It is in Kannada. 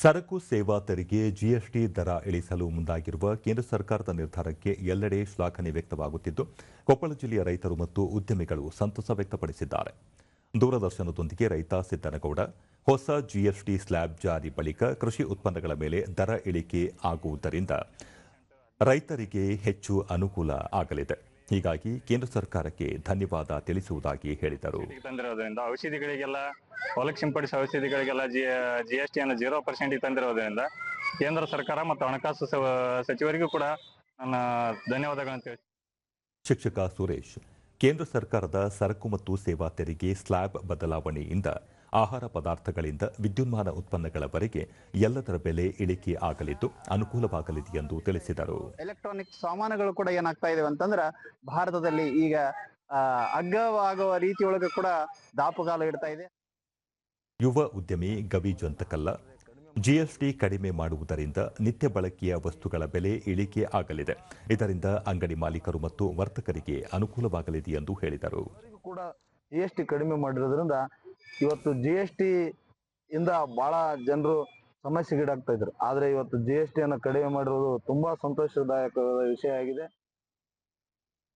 ಸರಕು ಸೇವಾ ತೆರಿಗೆ ಜಿಎಸ್ಟಿ ದರ ಇಳಿಸಲು ಮುಂದಾಗಿರುವ ಕೇಂದ್ರ ಸರ್ಕಾರದ ನಿರ್ಧಾರಕ್ಕೆ ಎಲ್ಲೆಡೆ ಶ್ಲಾಘನೆ ವ್ಯಕ್ತವಾಗುತ್ತಿದ್ದು, ಕೊಪ್ಪಳ ಜಿಲ್ಲೆಯ ರೈತರು ಮತ್ತು ಉದ್ಯಮಿಗಳು ಸಂತಸ ವ್ಯಕ್ತಪಡಿಸಿದ್ದಾರೆ. ದೂರದರ್ಶನದೊಂದಿಗೆ ರೈತ ಸಿದ್ದನಗೌಡ, ಹೊಸ ಜಿಎಸ್ಟಿ ಸ್ಲ್ಯಾಬ್ ಜಾರಿ ಬಳಿಕ ಕೃಷಿ ಉತ್ಪನ್ನಗಳ ಮೇಲೆ ದರ ಇಳಿಕೆ ಆಗುವುದರಿಂದ ರೈತರಿಗೆ ಹೆಚ್ಚು ಅನುಕೂಲ ಆಗಲಿದೆ. ಹೀಗಾಗಿ ಕೇಂದ್ರ ಸರ್ಕಾರಕ್ಕೆ ಧನ್ಯವಾದ ತಿಳಿಸುವುದಾಗಿ ಹೇಳಿದರು. ತಂದಿರೋದ್ರಿಂದ ಔಷಧಿಗಳಿಗೆಲ್ಲ ಹೊಲಕ್ಕೆ ಸಿಂಪಡಿಸುವ ಔಷಧಿಗಳಿಗೆಲ್ಲ ಜಿ ಜಿ ಎಸ್ ಟಿ ಅನ್ನು ಜೀರೋ ಪರ್ಸೆಂಟ್ ತಂದಿರೋದ್ರಿಂದ ಕೇಂದ್ರ ಸರ್ಕಾರ ಮತ್ತು ಹಣಕಾಸು ಸಚಿವರಿಗೂ ಕೂಡ ನನ್ನ ಧನ್ಯವಾದಗಳನ್ನು ತಿಳಿಸಿ ಶಿಕ್ಷಕ ಸುರೇಶ್ ಕೇಂದ್ರ ಸರ್ಕಾರದ ಸರಕು ಮತ್ತು ಸೇವಾ ತೆರಿಗೆ ಸ್ಲ್ಯಾಬ್ ಬದಲಾವಣೆಯಿಂದ ಆಹಾರ ಪದಾರ್ಥಗಳಿಂದ ವಿದ್ಯುನ್ಮಾನ ಉತ್ಪನ್ನಗಳವರೆಗೆ ಎಲ್ಲದರ ಬೆಲೆ ಇಳಿಕೆ ಆಗಲಿದ್ದು ಅನುಕೂಲವಾಗಲಿದೆ ಎಂದು ತಿಳಿಸಿದರು. ಎಲೆಕ್ಟ್ರಾನಿಕ್ ಸಾಮಾನುಗಳು ಕೂಡ ಏನಾಗ್ತಾ ಇದಾವೆ ಅಂತಂದ್ರ ಭಾರತದಲ್ಲಿ ಈಗ ಅಗ್ಗವಾಗುವ ರೀತಿಯೊಳಗೆ ಕೂಡ ದಾಪುಗಾಲು ಇಡ್ತಾ ಇದೆ. ಯುವ ಉದ್ಯಮಿ ಗವಿ ಜಂತಕಲ್ಲ ಜಿಎಸ್ಟಿ ಕಡಿಮೆ ಮಾಡುವುದರಿಂದ ನಿತ್ಯ ಬಳಕೆಯ ವಸ್ತುಗಳ ಬೆಲೆ ಇಳಿಕೆ ಆಗಲಿದೆ. ಇದರಿಂದ ಅಂಗಡಿ ಮಾಲೀಕರು ಮತ್ತು ವರ್ತಕರಿಗೆ ಅನುಕೂಲವಾಗಲಿದೆ ಎಂದು ಹೇಳಿದರು. ಕೂಡ ಜಿಎಸ್ಟಿ ಕಡಿಮೆ ಮಾಡಿರೋದ್ರಿಂದ ಇವತ್ತು ಜಿ ಎಸ್ ಟಿ ಇಂದ ಬಹಳ ಜನರು ಸಮಸ್ಯೆಗೀಡಾಗ್ತಾ ಇದ್ರು. ಆದ್ರೆ ಇವತ್ತು ಜಿ ಎಸ್ ಟಿ ಅನ್ನು ಕಡಿಮೆ ಮಾಡಿರೋದು ತುಂಬಾ ಸಂತೋಷದಾಯಕವಾದ ವಿಷಯ ಆಗಿದೆ.